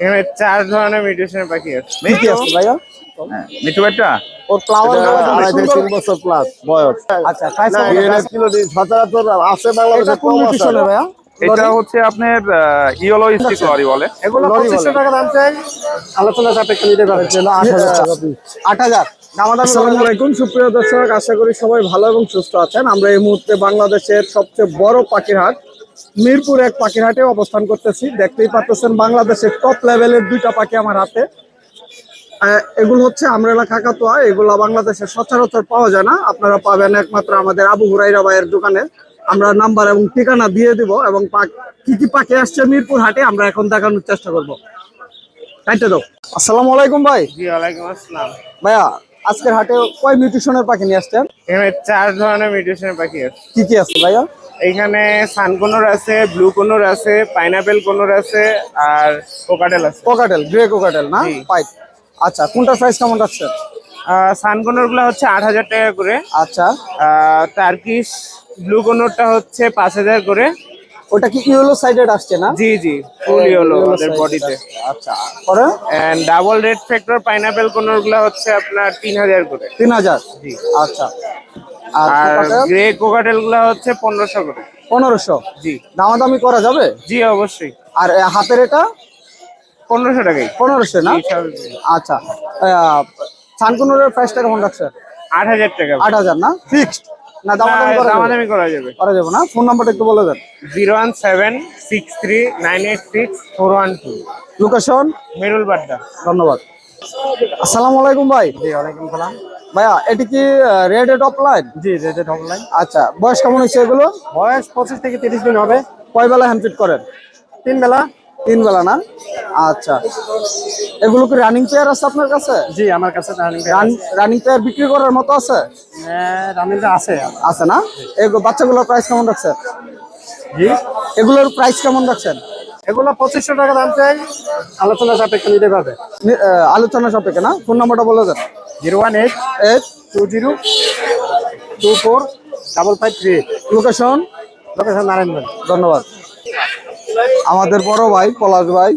এখানে চার ধরনের মিউটেশনের পাখি আছে। আছে ভাইয়া? হ্যাঁ, মিঠু ভাইটা ওর ফ্লাওয়ার আড়াই থেকে তিন বছর প্লাস বয়স। আচ্ছা কিলো দিন সচরাচর আছে এটা বাংলাদেশে কোন ভাইয়া? এটা হচ্ছে আপনার ইয়েলো স্টিক লরি বলে। এগুলো লরি পঁচিশশো বলে। টাকা দাম চাই। আলোচনা সাপেক্ষে নিতে পারবে আট হাজার টাকা piece। আট হাজার। আসসালামু আলাইকুম সুপ্রিয় দর্শক। আশা করি সবাই ভালো এবং সুস্থ আছেন। আমরা এই মুহূর্তে বাংলাদেশের সবচেয়ে বড় পাখির হাট মিরপুর এক পাখির হাটে অবস্থান করতেছি। দেখতেই পাচ্ছেন বাংলাদেশের টপ লেভেলের দুইটা পাখি আমার হাতে। আহ, এগুলো হচ্ছে আমরেলা কাকাতুয়া এগুলো বাংলাদেশে সচরাচর পাওয়া যায় না। আপনারা পাবেন একমাত্র আমাদের আবু হুরাইরা ভাইয়ের দোকানে। আমরা নাম্বার এবং ঠিকানা দিয়ে দিব এবং পাক- কি কি পাখি আসছে মিরপুর হাটে আমরা এখন দেখানোর চেষ্টা করব। দাও আসসালামু আলাইকুম ভাই। জি ওয়ালাইকুম আসসালাম। ভাইয়া আজকের হাটে কয় মিউটেশনের পাখি নিয়ে আসছেন? এখানে চার ধরনের মিউটেশনের পাখি আছে। কি কি আছে ভাইয়া? এখানে সানকোনর আছে ব্লু কোনর আছে পাইনাপেল কোনর আছে আর কোকাটেল আছে। কোকাটেল গ্রে কোকাটেল না। পাইপ। আচ্ছা কোনটার প্রাইস কেমন রাখছে সানকোনরগুলো হচ্ছে আট হাজার টাকা করে। আচ্ছা। টার্কিশ ব্লু কোনরটা হচ্ছে পাঁচ হাজার করে। ওটা কি ইয়েলো সাইডেড আসছে না? জি জি ফুল ইয়েলো ওদের বডিতে আচ্ছা। পরে? And double red factor pineapple কোনরগুলো হচ্ছে আপনার তিন হাজার করে। তিন হাজার? জি। আচ্ছা। আর গ্রে কোকাটেলগুলো হচ্ছে পনেরোশো করে। পনেরোশো? জি। দামাদামি করা যাবে? জি অবশ্যই। আর হাতের এটা? পনেরোশো টাকাই। পনেরোশো না? জি, স্বাভাবিক। আচ্ছা। সানকুনুরের প্রাইসটা কেমন রাখছে? আট হাজার টাকা। আট হাজার না? ফিক্সড না দামাদামি করা? দামাদামি করা যাবে। করা যাবে না? ফোন নাম্বারটা একটু বলে দেন। Zero one seven six three nine eight six four one two. Location? Merul Badda. ধন্যবাদ। আসসালামু আলাইকুম ভাই। জি ওয়ালাইকুম সালাম। ভাইয়া এটি কি রেড এড অফলাইন জি রেডেড অনলাইন আচ্ছা বয়স কেমন হয়েছে এগুলো? বয়স পঁচিশ থেকে তিরিশ দিন হবে। কয় বেলা হ্যান্ড ফিট করেন? তিন বেলা। তিন বেলা না? আচ্ছা। এগুলো কি রানিং পেয়ার আছে আপনার কাছে? জি আমার কাছে রানিং রানিং পেয়ার বিক্রি করার মতো আছে? রানিংটা আছে। আছে না? এগুলো বাচ্চাগুলোর প্রাইস কেমন রাখছেন? জি? এগুলোর প্রাইস কেমন রাখছেন? এগুলো পঁচিশশো টাকা দাম চাই। আলোচনা সাপেক্ষে নিতে পারবে। আলোচনা সাপেক্ষে না? ফোন নাম্বারটা বলে দেন। Zero one eight eight two zero two four double five three. Location location Narayanganj. ধন্যবাদ। আমাদের বড় ভাই পলাশ ভাই।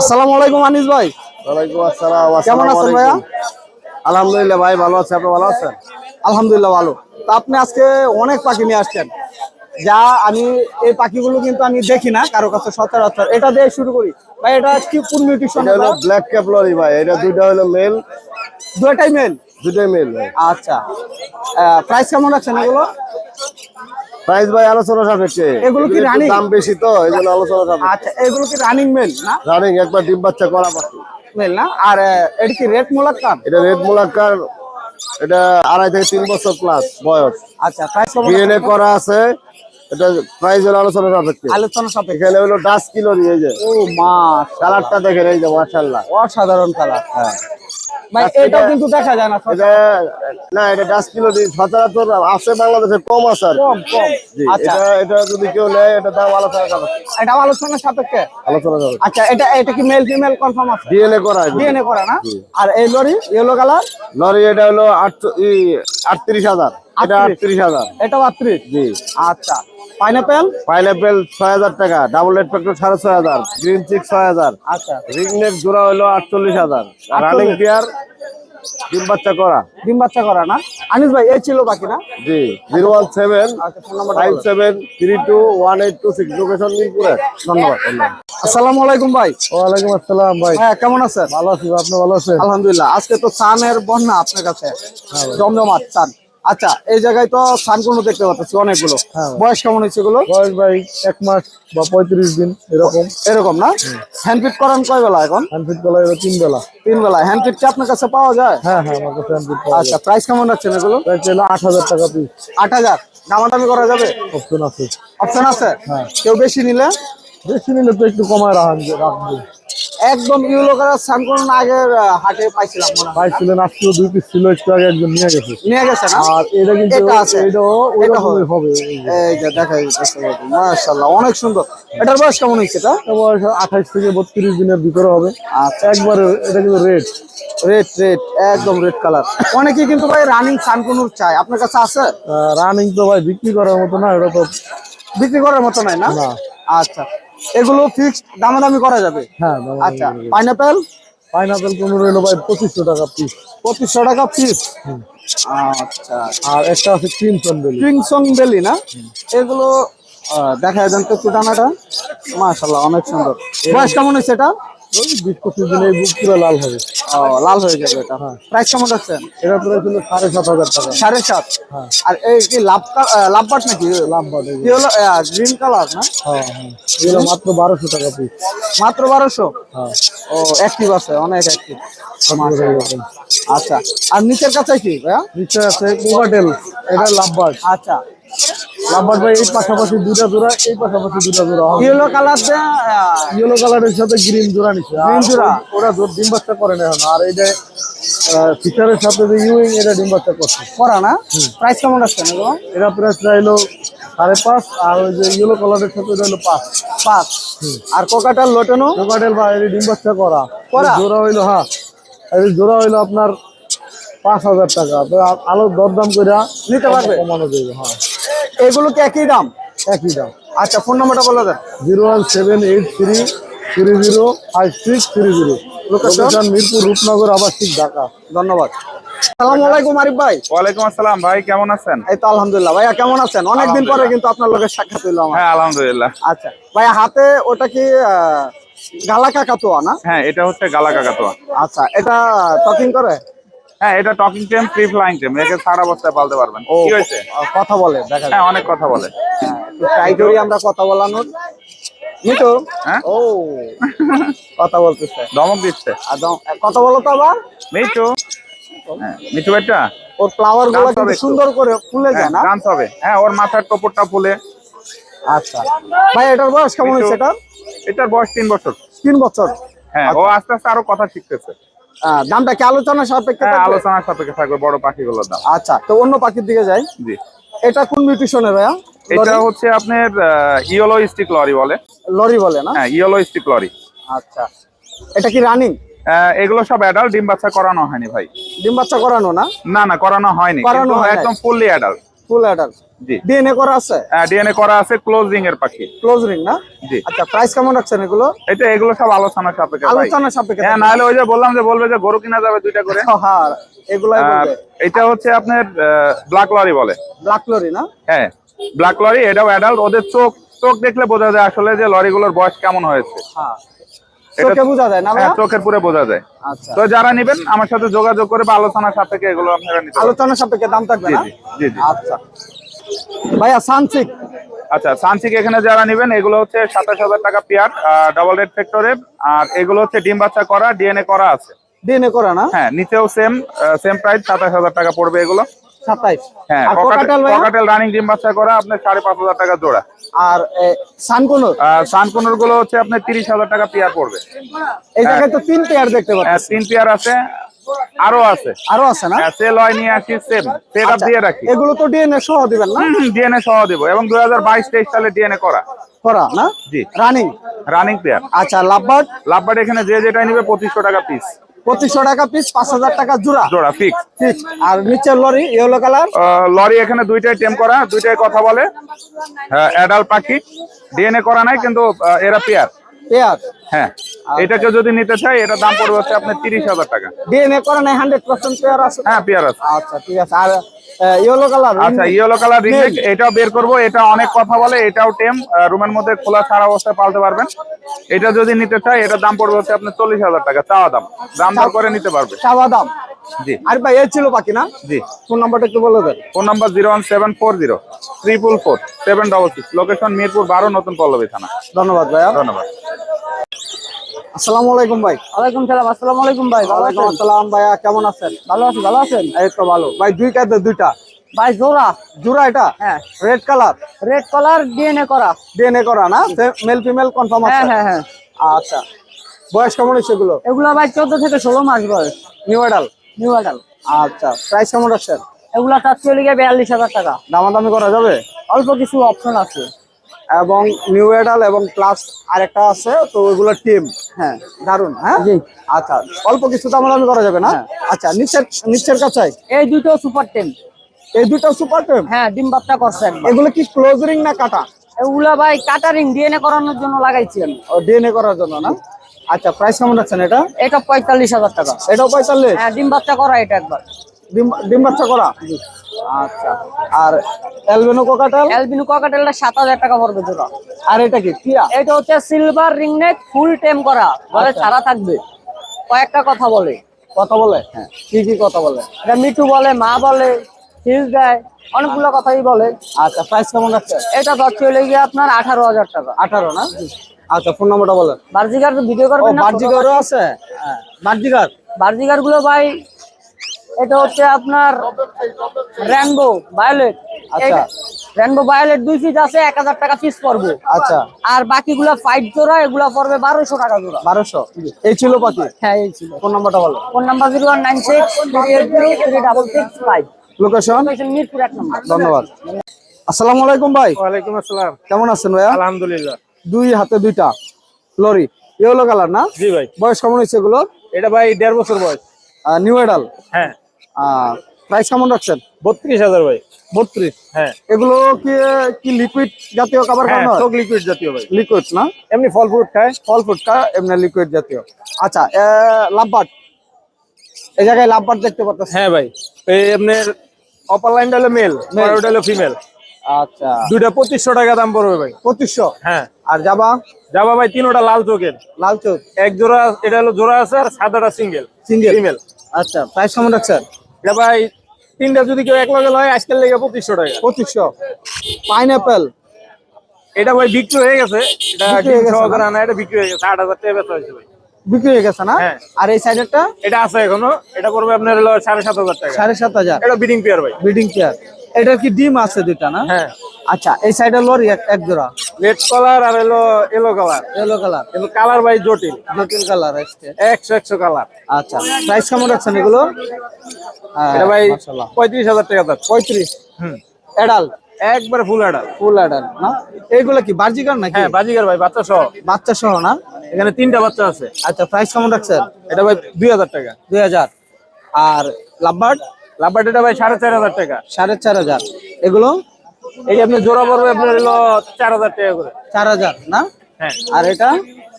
আসসালামু আলাইকুম আনিস ভাই। ওয়ালাইকুম আসসালাম কেমন আছেন ভাইয়া? আলহামদুলিল্লাহ ভাই ভালো আছে আপনি ভালো আছেন? আলহামদুলিল্লাহ ভালো। তা আপনি আজকে অনেক পাখি নিয়ে আসছেন। যা আমি এই পাখিগুলো কিন্তু আমি দেখি না কারও কাছে সচরাচর। এটা দিয়ে শুরু করি। ভাই এটা কি কোন মিউটেশন এটা হলো ব্ল্যাক ক্যাপ লরি ভাই এটা দুইটা হলো মেল দুটাই মেল দুইটাই মেল ভাই। আচ্ছা। প্রাইস কেমন রাখছেন এগুলো? প্রাইস ভাই আলোচনা সাপেক্ষে। এগুলো কি রানিং? দাম বেশি তো জন্য আলোচনা সাপেক্ষে। আচ্ছা এগুলো কি রানিং মেল না? রানিং একবার ডিম বাচ্চা করা পাখি মেল না? আর এটা কি রেড মোলাক্কান এটা রেড মুলাক্কার এটা আড়াই থেকে তিন বছর প্লাস বয়স। আচ্ছা প্রাইস ডিএনএ করা আছে এটা প্রাইস হলো আলোচনা সাপেক্ষে। আলোচনা সাপেক্ষে। এখানে হলো ডাস কিলো এই যে। ও মা কালারটা দেখেন এই যে মাশাআল্লাহ। অসাধারণ কালার হ্যাঁ। ভাই এটাও কিন্তু দেখা যায় না এটা না এটা সচরাচর আছে বাংলাদেশে কম আছে আর কম কম। আচ্ছা এটা এটা যদি কেউ নেয় এটা দাম আলোচনা এটা আলোচনা সাপেক্ষে? আলোচনা সাপেক্ষে আচ্ছা এটা এটা কি মেল ফিমেল কনফার্ম আছে? ডিএনএ করা এগুলো। ডিএনএ করা না? আর এই লরি ইয়েলো কালার লরি এটা হলো আটশো- আটত্রিশ হাজার। এটা আটত্রিশ। হাজার। এটাও জি। আচ্ছা। পাইনাপেল পাইনাপেল ছয় হাজার টাকা ডাবল রেড ফ্যাক্টর সাড়ে ছয় হাজার গ্রিন চিক ছয় হাজার। আচ্ছা। রিংনেক জোড়া হলো আটচল্লিশ হাজার। রানিং পেয়ার ডিম বাচ্চা করা। ডিম বাচ্চা করা না? আনিস ভাই এই ছিল বাকি না? জি। জিরো ওয়ান সেভেন আচ্ছা phone number five seven three two one eight two six location মিরপুরে। ধন্যবাদ আসসালামু আলাইকুম ভাই। আসসালাম ভাই। হ্যাঁ কেমন আছেন? ভালো আছি আপনি ভালো আছেন? আলহামদুলিল্লাহ আজকে তো সানের বন্যা আপনার কাছে। জমজমাট সান আচ্ছা এই জায়গায় তো সানগুলো দেখতে পাচ্ছি অনেকগুলো। বয়স কেমন হয়েছে এগুলো? বয়স ভাই এক মাস বা পঁয়ত্রিশ দিন এরকম। এরকম না? হ্যান্ড করেন কয় বেলা এখন? হ্যান্ডফিট বেলা এলো তিন বেলা। তিন বেলা। হ্যান্ড ফিট কি আপনার কাছে পাওয়া যায়? হ্যাঁ হ্যাঁ আমার কাছে হ্যান্ডফিট আচ্ছা প্রাইস কেমন রাখছেন এগুলো? হলো আট হাজার টাকা পিস আট হাজার। দামাদামি করা যাবে? অপশন আছে। অপশন আছে? হ্যাঁ। কেউ বেশি নিলে? বেশি নিলে তো একটু কমায় রাখবেন একদম ইউলো কালার সানকোন আগের হাটে পাইছিলাম মনে হয়। ভাই ছিলেন আজকেও দুই পিস ছিল একটু আগে একজন নিয়ে গেছে। নিয়ে গেছে না? আর এটা কিন্তু এটা আছে। এটাও এটা হবে। এই যে দেখা যাচ্ছে মাশাআল্লাহ অনেক সুন্দর। এটার বয়স কেমন হয়েছে এটা? বয়স আঠাইশ থেকে বত্রিশ দিনের ভিতরে হবে। আচ্ছা। একবারে এটা কিন্তু রেড রেড রেড একদম রেড কালার অনেকে কিন্তু ভাই রানিং সানকুনুর চায়। আপনার কাছে আছে? রানিং তো ভাই বিক্রি করার মতো না এটা তো বিক্রি করার মতো নাই না। আচ্ছা। এগুলো ফিক্সড দামাদামি করা যাবে। হ্যাঁ আচ্ছা পাইনাপেল পাইনাপেল কোনো রইল ভাই পঁচিশশো টাকা পিস পঁচিশশো টাকা পিস আচ্ছা আর একটা আছে ক্রিমসন বেলি। ক্রিংসং বেলি না? এগুলো দেখা যান তো একটু দানাটা। মাশাল্লাহ অনেক সুন্দর। বয়স কেমন হয়েছে এটা? বিশ পঁচিশ দিনে বুক পুরো লাল হবে। ও, লাল হয়ে যাবে এটা। প্রাইস কেমন রাখছেন এটা প্রায় ছিল সাড়ে সাত হাজার টাকা। সাড়ে সাত? হ্যাঁ। আর এই কি লাভ লাভবাট নাকি? কি হলো? গ্রিন কালার না? হ্যাঁ হ্যাঁ। এগুলো মাত্র বারোশো টাকা পিস মাত্র বারোশো? হ্যাঁ। ও অ্যাক্টিভ আছে অনেক অ্যাক্টিভ আচ্ছা। আর নিচের কাছে কি ভাইয়া? নিচে আছে এটা আচ্ছা। লাভ বার্ড ভাই এই পাশাপাশি দুটা জোড়া এই পাশাপাশি দুটা জোড়া ইয়েলো কালার ইয়েলো কালারের সাথে গ্রিন জোড়া নিচ্ছে। Green জোড়া? ওরা জোর ডিম বাচ্চা করে না আর এটা ফিচারের সাথে যে ইউইং এটা ডিম বাচ্চা করছে। করা না? প্রাইস কেমন রাখছেন এগুলো? এটা প্রাইস চাইলো সাড়ে পাঁচ আর ওই যে ইয়েলো কালারের সাথে এটা হলো পাঁচ? পাঁচ আর কোকাটার লোটেনো? কোকাটেল বা ডিম বাচ্চা করা। করা? জোড়া হইল হ্যাঁ। জোড়া হইল আপনার পাঁচ হাজার টাকা। তো আলোর দরদাম করে নিতে পারবে? কমানো যাবে হ্যাঁ। এগুলো কি একই দাম? একই দাম। আচ্ছা ফোন নাম্বারটা বলে দেন। Zero one seven eight three three zero five six three zero. Location Mirpur Rupnagar আবাসিক ঢাকা। ধন্যবাদ। আসসালামু আরিফ ভাই। ওয়ালাইকুম আসসালাম ভাই কেমন আছেন? এই তো আলহামদুলিল্লাহ। ভাইয়া কেমন আছেন? অনেকদিন পরে কিন্তু আপনার লোকের সাক্ষাৎ হইল আমার। হ্যাঁ আলহামদুলিল্লাহ। আচ্ছা ভাইয়া হাতে ওটা কি আহ, গালা কাকাতুয়া না? হ্যাঁ এটা হচ্ছে গালা কাকাতোয়া আচ্ছা এটা টকিং করে? হ্যাঁ এটা টকিং টেম ফ্রি ফ্লাইং টেম একে সারা অবস্থায় পালতে পারবেন। কি হয়েছে? কথা বলে দেখা হ্যাঁ অনেক কথা বলে। ট্রাই করি আমরা কথা বলানোর। মিটু হ্যাঁ? ও কথা বলতেছে। ধমক দিচ্ছে। একদম কথা বলো তো আবার। মিঠু? হ্যাঁ মিঠু একটা ওর ফ্লাওয়ারগুলো। সুন্দর করে ফুলে হ্যাঁ যায় না? ডান্স হবে। হ্যাঁ ওর মাথার টপরটা ফুলে। আচ্ছা। ভাই এটার বয়স কেমন মিঠু। হয়েছে এটা এটার বয়স তিন বছর। তিন বছর। হ্যাঁ ও আস্তে আস্তে আরও কথা শিখতেছে। দামটা কি আলোচনা সাপেক্ষে আলোচনা থাকবে? আলোচনার সাপেক্ষে থাকবে বড় পাখিগুলোর দাম। আচ্ছা তো অন্য পাখির দিকে যাই। জি। এটা কোন মিউটিশনের ভাইয়া? এটা হচ্ছে আপনার ইয়েলো স্টিক লরি বলে। লরি বলে না? হ্যাঁ ইয়েলো স্টিক লরি আচ্ছা। এটা কি রানিং এগুলো সব অ্যাডাল্ট ডিম বাচ্চা করানো হয়নি ভাই। ডিম বাচ্চা করানো না? না না করানো হয়নি করানো হয় একদম ফুললি অ্যাডাল্ট ফুল অ্যাডাল জি। ডিএনএ করা আছে? ডিএনএ করা আছে ক্লোজিং এর পাখি। ক্লোজ না? জি। আচ্ছা প্রাইস কেমন রাখছেন এগুলো? এটা এগুলো সব আলোচনার সাপেক্ষে ভাই। আলোচনা সাপেক্ষে হ্যাঁ নাহলে ওই যে বললাম যে বলবে যে গরু কিনা যাবে দুইটা করে। হ্যাঁ এগুলাই বলবে। এটা হচ্ছে আপনার ব্ল্যাক লরি বলে। ব্ল্যাক লরি না? হ্যাঁ ব্ল্যাক লরি এটাও অ্যাডাল্ট ওদের চোখ চোখ দেখলে বোঝা যায় আসলে যে লরিগুলোর বয়স কেমন হয়েছে। হ্যাঁ। চোখে বোঝা যায় না হ্যাঁ চোখের পুরে বোঝা যায়। আচ্ছা। তো যারা নেবেন আমার সাথে যোগাযোগ করে বা আলোচনার সাপেক্ষে এগুলো আপনারা নিতে আলোচনা সাপেক্ষে দাম থাকবে না? জি জি জি আচ্ছা। ভাইয়া সানসিক আচ্ছা সানসিক এখানে যারা নেবেন এগুলো হচ্ছে সাতাশ হাজার টাকা পেয়ার ডাবল রেড ফ্যাক্টরের আর এগুলো হচ্ছে ডিম বাচ্চা করা ডিএনএ করা আছে। ডিএনএ করা না? হ্যাঁ নিচেও সেম সেম প্রাইস সাতাশ হাজার টাকা পড়বে এগুলো। সাতাইশ। হ্যাঁ আর কোকাটেল ভাইয়া? ককাটেল রানিং ডিম বাচ্চা করা আপনার সাড়ে পাঁচ হাজার টাকা জোড়া। আর সানকুনুর? সানকুনোরগুলো হচ্ছে আপনার তিরিশ হাজার টাকা পেয়ার পড়বে। এই জায়গায় তো তিন পেয়ার দেখতে হ্যাঁ, পাচ্ছি। তিন পেয়ার আছে আরও আছে। আরও আছে না? হ্যাঁ সে লয় নিয়ে আসি সেম সেট আচ্ছা, দিয়ে রাখি। এগুলো তো ডিএনএ সহ দিবেন না? ডিএনএ সহ দিব এবং দুই হাজার বাইশ তেইশ সালে ডিএনএ করা। করা না? জি। রানিং রানিং পেয়ার আচ্ছা লাভবার্ড? লাভবার্ড এখানে যে যেটা নিবে পঁচিশশো টাকা পিস পঁচিশশো টাকা পিস পাঁচ হাজার টাকা জোড়া। জোড়া ফিক্স আর নিচের লরি ইয়েলো কালার লরি এখানে দুইটাই টেম করা দুইটাই কথা বলে। অ্যাডাল্ট পাখি ডিএনএ করা নাই কিন্তু এরা পেয়ার পেয়ার হ্যাঁ এটাকে যদি নিতে চাই এটা দাম পড়বে হচ্ছে আপনার তিরিশ হাজার টাকা। ডিএনএ করা নাই হান্ড্রেড পার্সেন্ট পেয়ার আছে। হ্যাঁ পেয়ার আছে। আচ্ছা ঠিক আছে। আর ইয়েলো কালার আচ্ছা ইয়েলো কালার রিংনেক এটাও বের করব এটা অনেক কথা বলে এটাও টেম রুমের মধ্যে খোলা সারা অবস্থায় পালতে পারবেন। এটা যদি নিতে চাই এটার দাম পড়বে হচ্ছে আপনার চল্লিশ হাজার টাকা চাওয়া দাম। দাম দর করে নিতে পারবে। চাওয়া দাম। জি। আর ভাই এই ছিল বাকি না? জি। ফোন নাম্বারটা একটু বলে দেন। Phone number zero one seven four zero triple four seven double six. Location Mirpur বারো নতুন পল্লবী থানা। ধন্যবাদ ভাইয়া। ধন্যবাদ। আসসালামু আলাইকুম ভাই। ওয়ালাইকুম সালাম আসসালামু আলাইকুম ভাই ওয়ালাইকুম আসসালাম ভাইয়া কেমন আছেন? ভালো আছি ভালো আছেন? এই তো ভালো। ভাই দুই কাতে দুইটা? ভাই জোড়া। জোড়া এটা? হ্যাঁ। Red colour red colour DNA করা। ডিএনএ করা না? মেল ফিমেল কনফার্ম হ্যাঁ আছে? হ্যাঁ হ্যাঁ আচ্ছা। বয়স কেমন হয়েছে এগুলো? এগুলো ভাই চোদ্দ থেকে ষোলো মাস বয়স। নিউ অ্যাডাল নিউ অ্যাডাল আচ্ছা। প্রাইস কেমন রাখছেন এগুলো লিগে বিয়াল্লিশ হাজার টাকা। দামাদামি করা যাবে? অল্প কিছু অপশন আছে। এবং নিউ এডাল এবং প্লাস আরেকটা আছে তো ওইগুলো টিম। হ্যাঁ দারুণ হ্যাঁ? আচ্ছা অল্প কিছু দামাদামি করা যাবে না? আচ্ছা নিচের নিচের কাছে এই দুটো সুপার টেন এই দুটো সুপার টিম হ্যাঁ ডিম বাচ্চা করছে এগুলো কি ক্লোজ রিং না কাটা? এগুলা ভাই কাটারিং ডিএনএ করানোর জন্য লাগাইছি আমি। ও ডিএনএ করার জন্য না? আচ্ছা প্রাইস কেমন রাখছেন এটা? এটা পঁয়তাল্লিশ হাজার টাকা। এটাও পঁয়তাল্লিশ? হ্যাঁ ডিম বাচ্চা করা এটা একবার। ডিম ডিম বাচ্চা করা? আচ্ছা। আর অ্যালবেনো কোকাটাল? অ্যালবিনো ককাটেলটা সাত হাজার টাকা পড়বে জোড়া আর এটা কি? টিয়া এটা হচ্ছে সিলভার রিংনেক ফুল টেম করা। ঘরে ছাড়া থাকবে। কয়েকটা কথা বলে। কথা বলে? হ্যাঁ। কি কি কথা বলে? এটা মিঠু বলে মা বলে হিল দেয় অনেকগুলো কথাই বলে। আচ্ছা প্রাইস কেমন আছে এটা ধর চলে গিয়ে আপনার আঠারো হাজার টাকা। আঠারো না? আচ্ছা ফোন নাম্বারটা বলেন। বার্জিকার ভিডিও করবেন বার্জিকারও আছে? হ্যাঁ। বার্জিকার? বার্জিকারগুলো ভাই এটা হচ্ছে আপনার র্যানবো ভায়োলেট আচ্ছা। র্যানবো ভায়োলেট দুই পিস আছে এক হাজার টাকা পিস পড়বে। আচ্ছা। আর বাকিগুলো ফাইভ জোড়া এগুলা পড়বে বারোশো টাকা জোড়া। বারোশো? এই ছিল পাখি হ্যাঁ এই ছিল। ফোন নাম্বারটা বলো। Phone number zero one nine six three eight zero three double six five location Mirpur এক নম্বর। ধন্যবাদ। আসসালামু আলাইকুম ভাই। ওয়ালাইকুম আসসালাম। কেমন আছেন ভাইয়া? আলহামদুলিল্লাহ। দুই হাতে দুইটা। লরি। ইয়েলো কালার না? জি ভাই। বয়স কেমন হয়েছে এগুলো এটা ভাই দেড় বছর বয়স। নিউ এডাল হ্যাঁ। প্রাইস কেমন রাখছেন? বত্রিশ হাজার ভাই। বত্রিশ? হ্যাঁ। এগুলো কি কি লিকুইড জাতীয় খাবার হ্যাঁ খাওয়ানো চোখ লিকুইড জাতীয় ভাই। লিকুইড না? এমনি ফল ফ্রুট খায়। ফল ফুটটা এমনি লিকুইড জাতীয়। আচ্ছা লাভবাট এই জায়গায় লাভবাট দেখতে পাচ্ছেন হ্যাঁ ভাই এই আপনার অপার লাইনটা হলো মেল ওটা হলো ফিমেল আচ্ছা। দুইটা পঁচিশশো টাকা দাম পড়বে ভাই। পঁচিশশো? হ্যাঁ। আর যাবা যাবা ভাই তিনোটা লাল চোখের। লাল চোখ। এক জোড়া এটা হলো জোড়া আছে আর সাদাটা সিঙ্গেল সিঙ্গেল ফিমেল আচ্ছা প্রাইস কেমন রাখছেন? এটা ভাই তিনটা যদি কেউ এক লগে লয় আজকাল লেগে পঁচিশশো টাকা। পঁচিশশো। পাইনঅ্যাপেল এটা ভাই বিক্রি হয়ে গেছে। এটা সহকারে আনা এটা বিক্রি হয়ে গেছে। আট হাজার টাকা বেচা হয়েছে ভাই বিক্রি হয়ে গেছে না? হ্যাঁ। আর এই সাইডেরটা এটা আছে এখনও। এটা করবে আপনার সাড়ে সাত হাজার টাকা। সাড়ে সাত হাজার। এটা বিডিং পেয়ার ভাই। ব্রিডিং চেয়ার এটার কি ডিম আছে দুইটা না? হ্যাঁ। আচ্ছা এই সাইডের লরি এক জোড়া। রেড কালার আর yellow yellow colour yellow colour কিন্তু কালার ভাই জটিল। জটিল কালার আসছে। একশো একশো কালার আচ্ছা প্রাইস কেমন রাখছেন এগুলো? হ্যাঁ, এটা ভাই মাশাআল্লাহ। পঁয়ত্রিশ হাজার টাকা দাম। পঁয়ত্রিশ? হুম। এডাল একবারে ফুল অ্যাডাল ফুল এডাল না? এইগুলো কি বাজিকার নাকি? হ্যাঁ বাজিগার ভাই বাচ্চা সহ বাচ্চা সহ না? এখানে তিনটা বাচ্চা আছে। আচ্ছা প্রাইস কেমন রাখছেন? এটা ভাই দুই হাজার টাকা। দুই হাজার। আর লাভবার্ড লাভবাট এটা ভাই সাড়ে চার হাজার টাকা। সাড়ে চার হাজার। এগুলো? এই আপনি জোড়া পড়বে আপনার হলো চার হাজার টাকা করে। চার হাজার না? হ্যাঁ। আর এটা?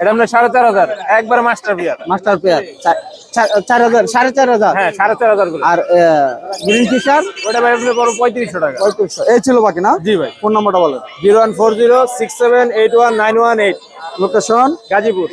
এটা আপনার সাড়ে চার হাজার একবারে মাস্টার বিয়ার মাস্টার পেয়ার চার হাজার সাড়ে চার হাজার? হ্যাঁ সাড়ে চার হাজার আর গ্রিন ফিশার ওটা ভাই আপনি পঁয়ত্রিশশো টাকা। পঁয়ত্রিশশো। এই ছিল বাকি না? জি ভাই। ফোন নাম্বারটা বলেন। Zero one four zero six seven eight one nine one eight. Location? Gazipur.